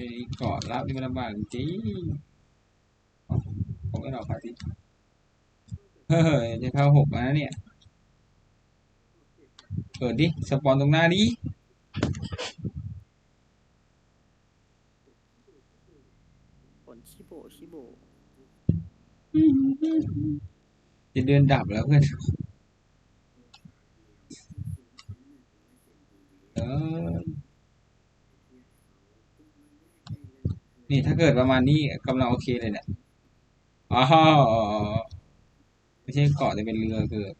ไอ้เกาะรับนี่มันลำบากจริงเอาผมไม่รอพาทิตย์เฮ้ยจะเข้าหกแล้วนะเนี่ย เปิดดิ สปอนตรงหน้าดิผลชิโบชิโบจะเดินดับแล้วเพื่อน เออ นี่ถ้าเกิดประมาณนี้กำลังโอเคเลยเนี่ยอ๋อไม่ใช่เกาะแต่เป็นเรือเกิด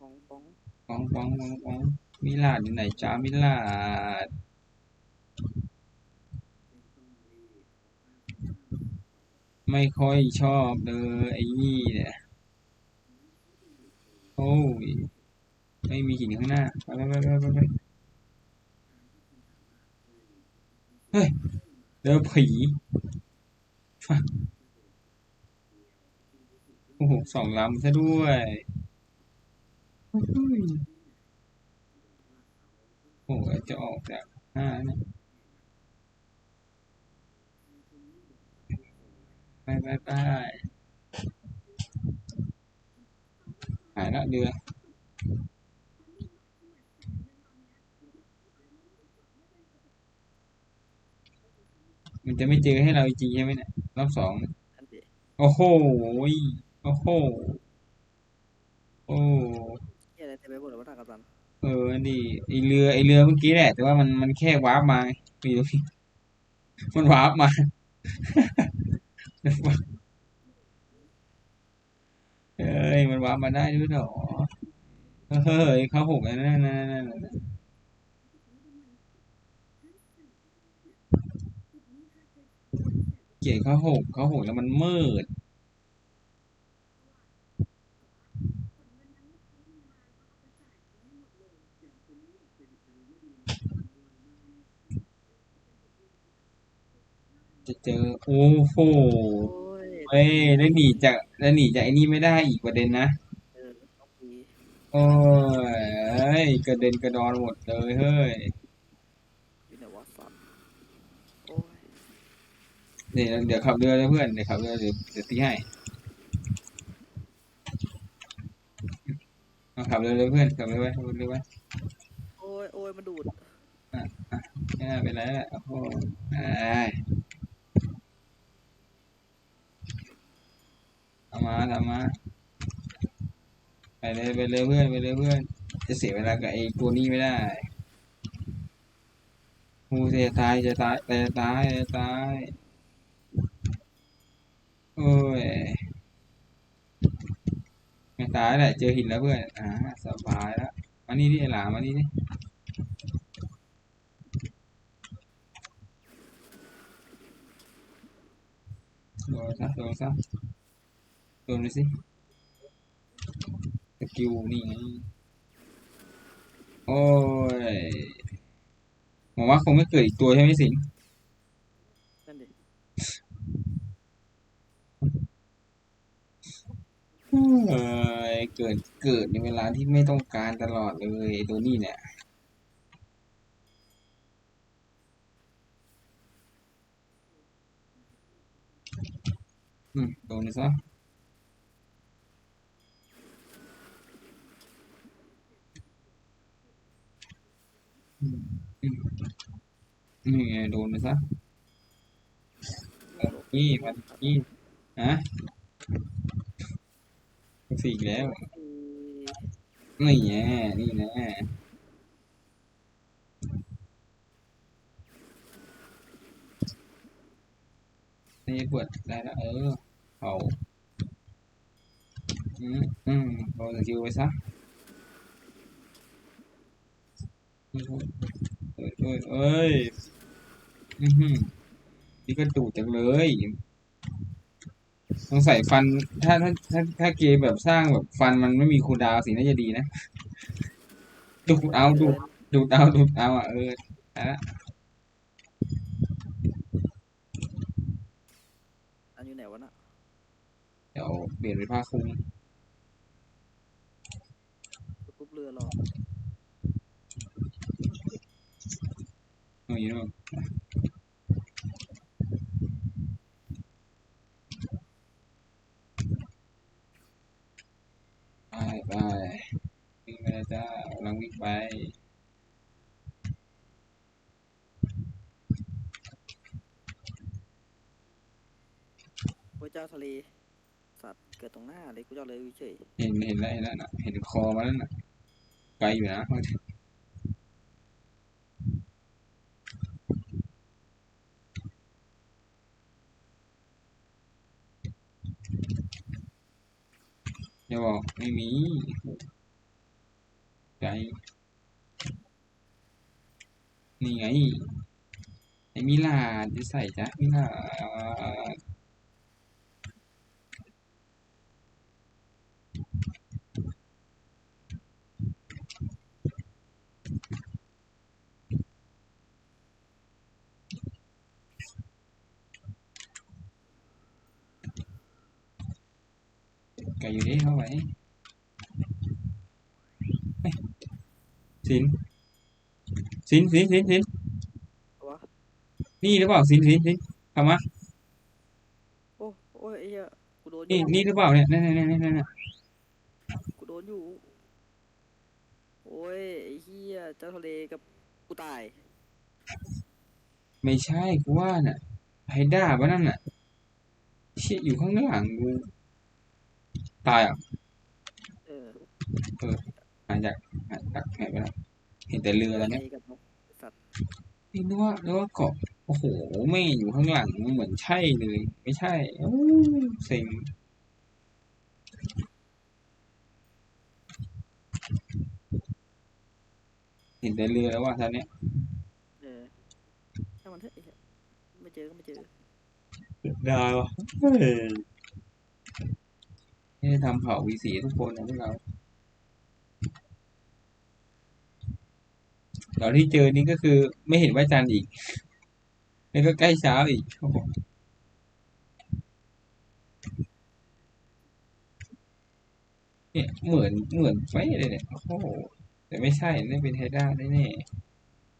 ปองปองปองปองปองปองมิลาดอยู่ไหนจ้ามิลาดไม่ค่อยชอบเลยไอ้นี่เนี่ยโอ้ยไม่มีหินข้างหน้าไปไปไปไปไป เฮ้ยเจอผีฟังโอ้โหสองลำซะด้วยโอ้ยโอ้ยจะออกจากห้านะไปไปไปหายละเรือ มันจะไม่เจอให้เราจริงใช่ไหมเนี่ยรอบสองอันเดะโอ้โหยโอ้โหโอ้เหียอะไรเต็มไปหมดเลยวะท่ากัปตันเออนี่ไอเรือไอเรือเมื่อกี้แหละแต่ว่ามันมันแค่วาร์ปมาไงมีตรงนี้มันวาร์ปมาเอ้ยมันวาร์ปมาได้ด้วยเหรอเฮ้ยเข้าหกแล้วนั่นนั่นนั่นนั่น เกลียดเข้าหกเข้าหกแล้วมันมืด จะเจอ โอ้โหโอ้ยเฮ้ยแล้วหนีจากแล้วหนีจากไอ้นี่ไม่ได้อีกประเด็นนะเออต้องมีโอ้ยเอ้ยกระเด็นกระดอนหมดเลยเฮ้ยอยู่ไหนวะสัตว์โอ้ย เดี๋ยวเดี๋ยวขับเรือเลยเพื่อนเดี๋ยวขับเรือเดี๋ยวเดี๋ยวตีให้เอาขับเรือเลยเพื่อนขับเรือไว้ขับเรือไว้โอ้ยโอ้ยมันดูดไม่น่าเป็นไรแหละโอ้โหไอ้ยทำมาทำมาไปเลยไปเลยเพื่อนไปเลยเพื่อน จะเสียเวลากับไอ้ตัวนี้ไม่ได้กูจะตายจะตายจะตายจะตาย โอ้ยไม่ตายแหละเจอหินแล้วเพื่อน อ่า สบายแล้วมานี่ดิหลามมานี่ดิโดนซะโดนซะโดนไปสิสกิลนี่ไงโอ้ยผมว่าคงไม่เกิดอีกตัวใช่ไหมสิงนั่นดิ เอ้ยเกิดเกิดในเวลาที่ไม่ต้องการตลอดเลยตัวนี้เนี่ยอืมโดนไปซะนี่ไงโดนไปซะนี่มันนี่ฮะ สี่แล้วเอ้ยนี่แน่นี่แน่นี่ปวดได้แล้ว เออเอาอืมอืมเอาสกิลไปซะเอ้ยเอ้ยเอ้ยเอ้ยอือหือนี่ก็ดุจังเลย สงสัยฟันถ้าถ้าถ้าถ้าเกมแบบสร้างแบบฟันมันไม่มีคูลดาวน์สิน่าจะดีนะ ดูดเอาดูดดูดเอาดูดเอาอะเออเอาละอันอยู่ไหนวะน่ะเดี๋ยวเปลี่ยนเป็นผ้าคลุมปุ๊บเรือรออุ้ยนี่นู่นไป ไปวิ่งไปแล้วจ้ากำลังวิ่งไปพระเจ้าทะเลสัตว์เกิดตรงหน้าเลยกูจะเลยเฉยเห็นเห็นแล้วเห็นแล้วนะเห็นคอมาแล้วนะไกลอยู่นะ อย่าบอกไม่มีไกนี่ไงไอ้มิลาดจะใส่จ้ะมิลาด ไก่อยู่นี่เข้าไปเฮ้ยสินสินสินสินสินวะนี่หรือเปล่าสินสินสินเข้ามาโอ้โอ้ยไอ้เหี้ยกูโดนอนี่ยู่นี่หรือเปล่าเนี่ยนี่นี่นี่นี่นี่กูโดนอยู่ โอ้ยไอ้เหี้ยเจ้าทะเลกับกูตาย ไม่ใช่กูว่าน่ะไฮด้าบ้านั่นน่ะเชี่ยอยู่ข้างหลังกู ตายอะเออหายจากหายจากหายไปแล้วเห็นแต่เรือแล้วเนี่ยทะกับนกสัตว์นี่นึกว่านึกว่าเกาะโอ้โห ไม่อยู่ข้างหลังเหมือนใช่เลย ไม่ใช่อู้เซ็งเห็นแต่เรือแล้วว่าท่านเนี้ยเออถ้ามันเถอะไอ้เหี้ยไม่เจอก็ไม่เจอ ได้วะเฮ้ย นี่ทำเผ่าวีสีทุกคนนะพวกเราตอนที่เจอนี่ก็คือไม่เห็นว่าจันอีก แล้วก็ใกล้เช้าอีกโอ้โหเนี่ยเหมือนเหมือนไฟเลยเนี่ยโอ้โหแต่ไม่ใช่นี่เป็นไฮด้าแน่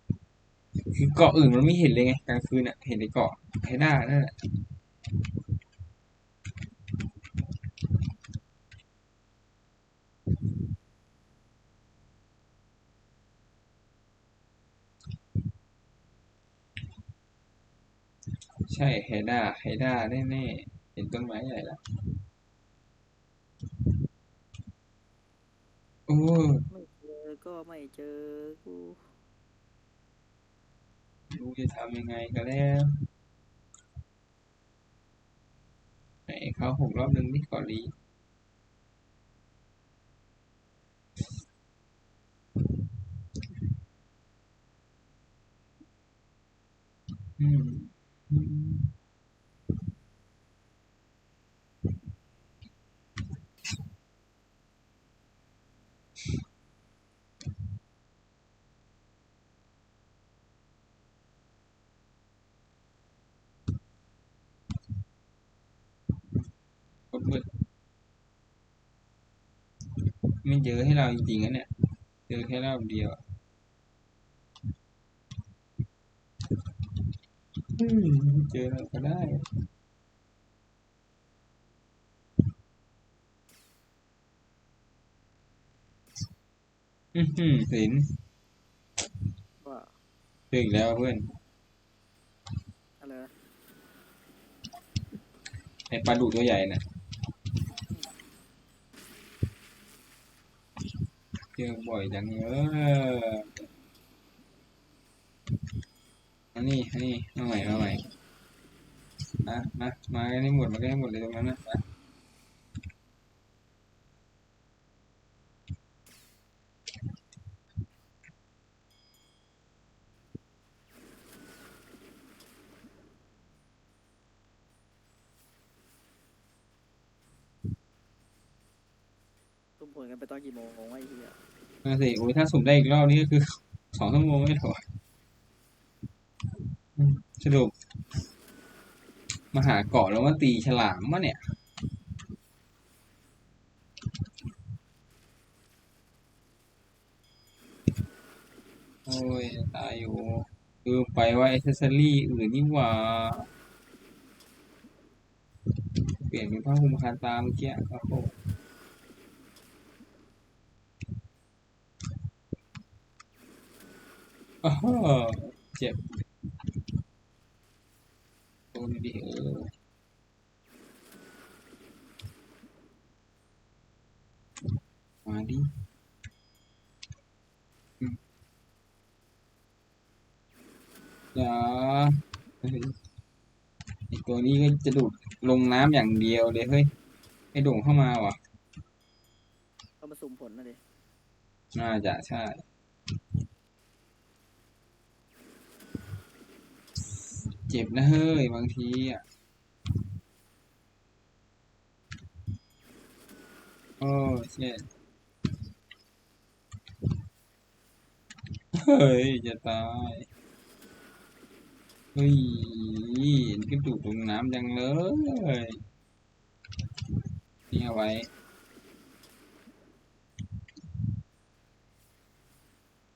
ๆคือเกาะอื่นมันไม่เห็นเลยไงกลางคืนอะเห็นในเกาะไฮด้านั่นแหละ ใช่ไฮด้าไฮด้าแน่ๆเห็นต้นไม้ใหญ่แล้วโอ้ไม่เจอก็ไม่เจอกูรู้จะทำยังไงกันแล้วไหนเขาหกรอบหนึ่งนี่ก่อนดีอืมอืม ไม่เจอให้เราจริงๆนะเนี่ย เจอแค่รอบเดียวอะอืมไม่เจอเราก็ได้อือหือสินว่าเจออีกแล้วเพื่อนอะไรนะไอปลาดุกตัวใหญ่น่ะ จอบ่อยจังเอออันนี้อันนี้มาใหม่มาใหม่นะมามาให้หมดมาให้หมดเลยตรงนั้นนะตุ้มผลกันไปตอนกี่โมงวะไอ้เหี้ย มาสิโอ้ยถ้าสุ่มได้อีกรอบนี้ก็คือสองชั่วโมงไม่ถอดสรุปมาหาเกาะแล้วมาตีฉลามมะเนี่ย โอ้ย ตายอยู่เออไปว่าอเซสซอรี่อื่นนี่หว่า เปลี่ยนเป็นผ้าคลุมคานตามเมื่อกี้โอ้โห อ้าวเจ็บโดนดิเออมาดิอืมอย่าเฮ้ยไอตัวนี้ก็จะดูดลงน้ำอย่างเดียวเลยเฮ้ยไอโด่งเข้ามาวะเอามาสุ่มผลนะดิน่าจะใช่ เจ็บนะเฮ้ย บางทีอะโอ้เช็ดเฮ้ย จะตาย เฮ้ยกระดูกตรงน้ำจังเลยนี่เอาไว้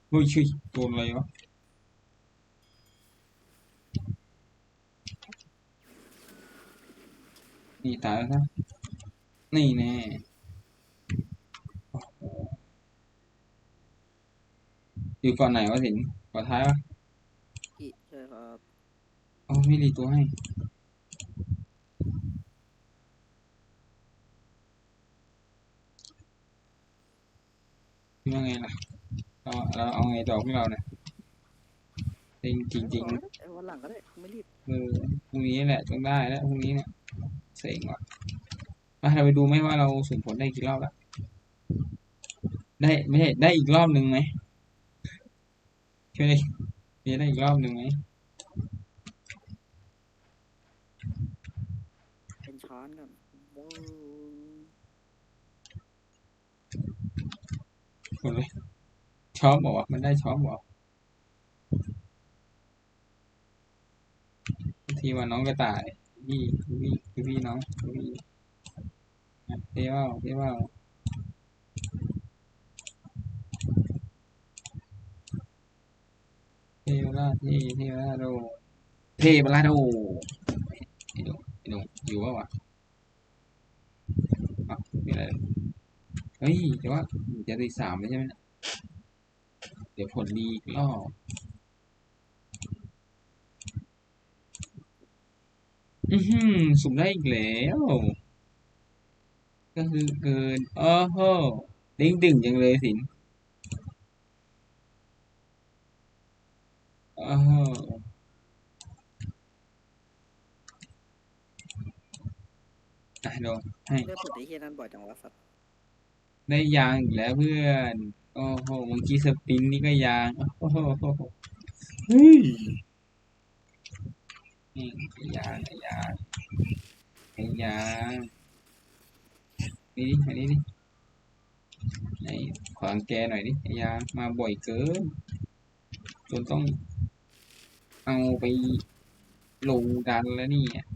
เฮ้ยช่วยโดนอะไรวะ นี่ตายแล้วนะ นี่แน่โอ้โหอยู่ก่อนไหนวะสิงก่อนท้ายวะอีใช่ครับโอ้ไม่รีตัวให้คิดว่าไงล่ะเราเราเอาไงต่อพวกเราเนี่ยจริงจริงจริงไอ้วันหลังก็ได้ไม่รีบเออพรุ่งนี้แหละต้องได้แล้วพรุ่งนี้เนี่ย เซ็งว่ะมาเราไปดูไหมว่าเราสุ่มผลได้กี่รอบแล้วได้ไม่ใช่ได้อีกรอบหนึ่งไหมช่วยได้มีได้อีกรอบหนึ่งไหมเป็นช้อนกันว้าวผลเลยช็อปบอกว่ามันได้ช็อปบอกบางทีว่าน้องกระต่าย พี่พี่พี่พี่น้องพี่เที่ยวเที่ยวเทวราชที่เทวราโดเทวราโดไอ้หนุ่มไอ้หนุ่มอยู่ปะวะอะมีอะไรเฮ้ยแต่ว่าจะตีสามแล้วใช่ไหมเดี๋ยวผลดีอีกรอบ อือหือสุ่มได้อีกแล้ว ก็คือเกินโอ้โหดิ้งดึงจังเลยสินโอ้โหอะโดนให้เลือกผลไอ้เฮียนั่นบ่อยจังวะสัตว์ได้ยางอีกแล้วเพื่อน โอ้โหเมื่อกี้สปริงนี่ก็ยาง โอ้โหเฮ้ย นี่ไอยางไอยางไอยานนี่ดิอันนี้ดิไอ้ขวางแกหน่อยดิไอยานมาบ่อยเกินจนต้องเอาไปลงดันแล้วนี่อะ